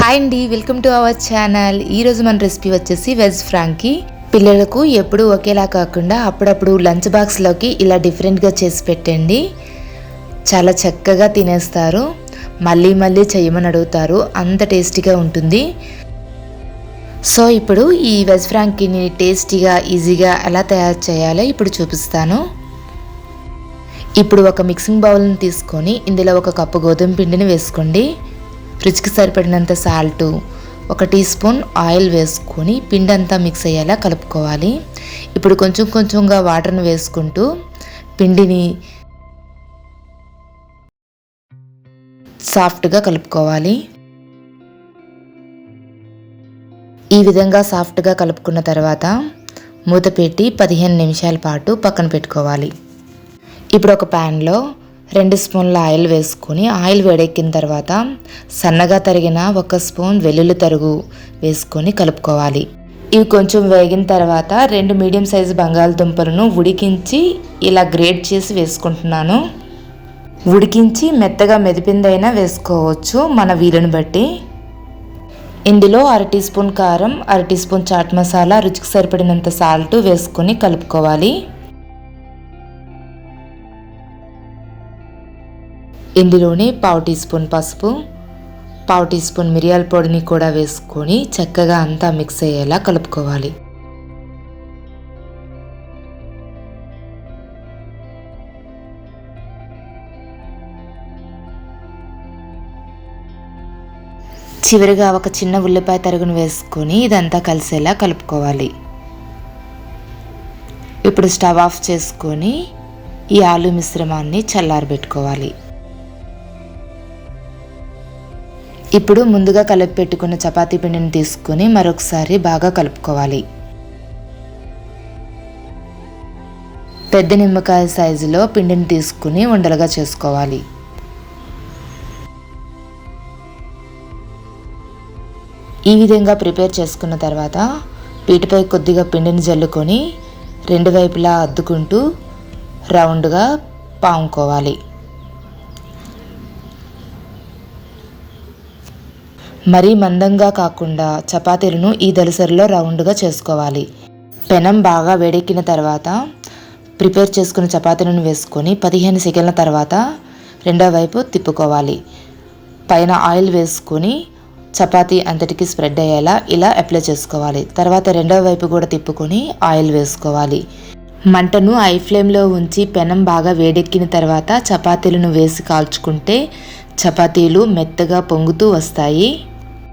Hi అండి welcome to our channel ఈరోజు మన రెసిపీ వచ్చేసి వెజ్ ఫ్రాంకీ పిల్లలకు ఎప్పుడు ఒకేలా కాకుండా అప్పుడప్పుడు లంచ్ బాక్స్లోకి ఇలా డిఫరెంట్గా చేసి పెట్టండి. చాలా చక్కగా తినేస్తారు. మళ్ళీ మళ్ళీ చేయమని అడుగుతారు. అంత టేస్టీగా ఉంటుంది. సో ఇప్పుడు ఈ వెజ్ ఫ్రాంకీని టేస్టీగా ఈజీగా ఎలా తయారు చేయాలో ఇప్పుడు చూపిస్తాను. ఇప్పుడు ఒక మిక్సింగ్ బౌల్ని తీసుకొని ఇందులో ఒక కప్పు గోధుమ పిండిని వేసుకోండి. రుచికి సరిపడినంత సాల్టు ఒక టీ స్పూన్ ఆయిల్ వేసుకొని పిండి అంతా మిక్స్ అయ్యేలా కలుపుకోవాలి. ఇప్పుడు కొంచెం కొంచెంగా వాటర్ని వేసుకుంటూ పిండిని సాఫ్ట్గా కలుపుకోవాలి. ఈ విధంగా సాఫ్ట్గా కలుపుకున్న తర్వాత మూత పెట్టి పదిహేను నిమిషాల పాటు పక్కన పెట్టుకోవాలి. ఇప్పుడు ఒక ప్యాన్లో రెండు స్పూన్ల ఆయిల్ వేసుకొని ఆయిల్ వేడెక్కిన తర్వాత సన్నగా తరిగిన ఒక స్పూన్ వెల్లుల్లి తరుగు వేసుకొని కలుపుకోవాలి. ఇవి కొంచెం వేగిన తర్వాత రెండు మీడియం సైజు బంగాళదుంపలను ఉడికించి ఇలా గ్రేట్ చేసి వేసుకుంటున్నాను. ఉడికించి మెత్తగా మెదిపిందైనా వేసుకోవచ్చు మన వీలుని బట్టి. ఇందులో అర టీ స్పూన్ కారం అర టీ స్పూన్ చాట్ మసాలా రుచికి సరిపడినంత సాల్ట్ వేసుకొని కలుపుకోవాలి. ఇందులోనే పావు టీ స్పూన్ పసుపు పావు టీ స్పూన్ మిరియాల పొడిని కూడా వేసుకొని చక్కగా అంతా మిక్స్ అయ్యేలా కలుపుకోవాలి. చివరిగా ఒక చిన్న ఉల్లిపాయ తరుగును వేసుకొని ఇదంతా కలిసేలా కలుపుకోవాలి. ఇప్పుడు స్టవ్ ఆఫ్ చేసుకొని ఈ ఆలు మిశ్రమాన్ని చల్లారబెట్టుకోవాలి. ఇప్పుడు ముందుగా కలిపి పెట్టుకున్న చపాతీ పిండిని తీసుకొని మరొకసారి బాగా కలుపుకోవాలి. పెద్ద నిమ్మకాయ సైజులో పిండిని తీసుకుని ఉండలుగా చేసుకోవాలి. ఈ విధంగా ప్రిపేర్ చేసుకున్న తర్వాత పీటపై కొద్దిగా పిండిని జల్లుకొని రెండు వైపులా అద్దుకుంటూ రౌండ్గా పాముకోవాలి. మరీ మందంగా కాకుండా చపాతీలను ఈ దలసరిలో రౌండ్గా చేసుకోవాలి. పెనం బాగా వేడెక్కిన తర్వాత ప్రిపేర్ చేసుకున్న చపాతీలను వేసుకొని పదిహేను సెకండ్ల తర్వాత రెండో వైపు తిప్పుకోవాలి. పైన ఆయిల్ వేసుకొని చపాతీ అంతటికి స్ప్రెడ్ అయ్యేలా ఇలా అప్లై చేసుకోవాలి. తర్వాత రెండో వైపు కూడా తిప్పుకొని ఆయిల్ వేసుకోవాలి. మంటను ఐ ఫ్లేమ్లో ఉంచి పెనం బాగా వేడెక్కిన తర్వాత చపాతీలను వేసి కాల్చుకుంటే చపాతీలు మెత్తగా పొంగుతూ వస్తాయి.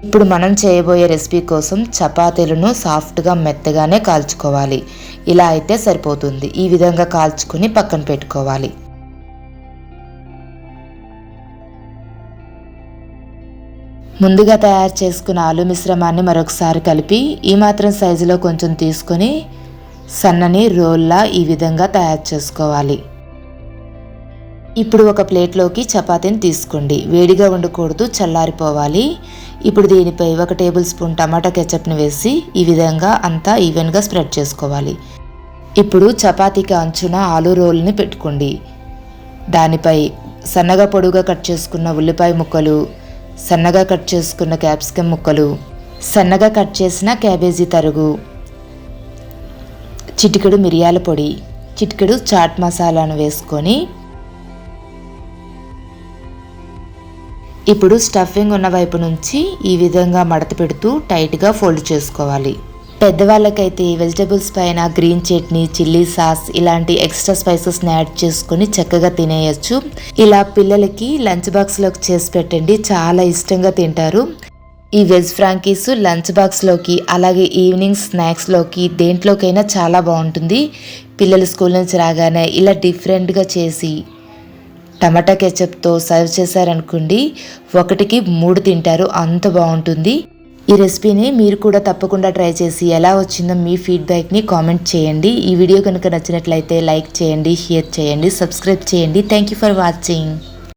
ఇప్పుడు మనం చేయబోయే రెసిపీ కోసం చపాతీలను సాఫ్ట్గా మెత్తగానే కాల్చుకోవాలి. ఇలా అయితే సరిపోతుంది. ఈ విధంగా కాల్చుకుని పక్కన పెట్టుకోవాలి. ముందుగా తయారు చేసుకున్న ఆలు మిశ్రమాన్ని మరొకసారి కలిపి ఈ మాత్రం సైజులో కొంచెం తీసుకొని సన్నని రోల్లా ఈ విధంగా తయారు చేసుకోవాలి. ఇప్పుడు ఒక ప్లేట్లోకి చపాతీని తీసుకోండి. వేడిగా ఉండకూడదు చల్లారిపోవాలి. ఇప్పుడు దీనిపై ఒక టేబుల్ స్పూన్ టమాటా కెచప్ని వేసి ఈ విధంగా అంతా ఈవెన్గా స్ప్రెడ్ చేసుకోవాలి. ఇప్పుడు చపాతీకి అంచున ఆలు రోల్ని పెట్టుకోండి. దానిపై సన్నగా పొడుగా కట్ చేసుకున్న ఉల్లిపాయ ముక్కలు సన్నగా కట్ చేసుకున్న క్యాప్సికమ్ ముక్కలు సన్నగా కట్ చేసిన క్యాబేజీ తరుగు చిటికెడు మిరియాల పొడి చిటికెడు చాట్ మసాలాను వేసుకొని ఇప్పుడు స్టఫింగ్ ఉన్న వైపు నుంచి ఈ విధంగా మడత పెడుతూ టైట్గా ఫోల్డ్ చేసుకోవాలి. పెద్దవాళ్ళకైతే వెజిటబుల్స్ పైన గ్రీన్ చట్నీ చిల్లీ సాస్ ఇలాంటి ఎక్స్ట్రా స్పైసెస్ని యాడ్ చేసుకొని చక్కగా తినేయచ్చు. ఇలా పిల్లలకి లంచ్ బాక్స్లోకి చేసి పెట్టండి. చాలా ఇష్టంగా తింటారు. ఈ వెజ్ ఫ్రాంకీస్ లంచ్ బాక్స్లోకి అలాగే ఈవినింగ్ స్నాక్స్లోకి దేంట్లోకైనా చాలా బాగుంటుంది. పిల్లలు స్కూల్ నుంచి రాగానే ఇలా డిఫరెంట్గా చేసి టమాటా కెచప్తో సర్వ్ చేశారనుకోండి ఒకటికి మూడు తింటారు అంత బాగుంటుంది. ఈ రెసిపీని మీరు కూడా తప్పకుండా ట్రై చేసి ఎలా వచ్చిందో మీ ఫీడ్బ్యాక్ని కామెంట్ చేయండి. ఈ వీడియో కనుక నచ్చినట్లయితే లైక్ చేయండి షేర్ చేయండి సబ్స్క్రైబ్ చేయండి. Thank you for watching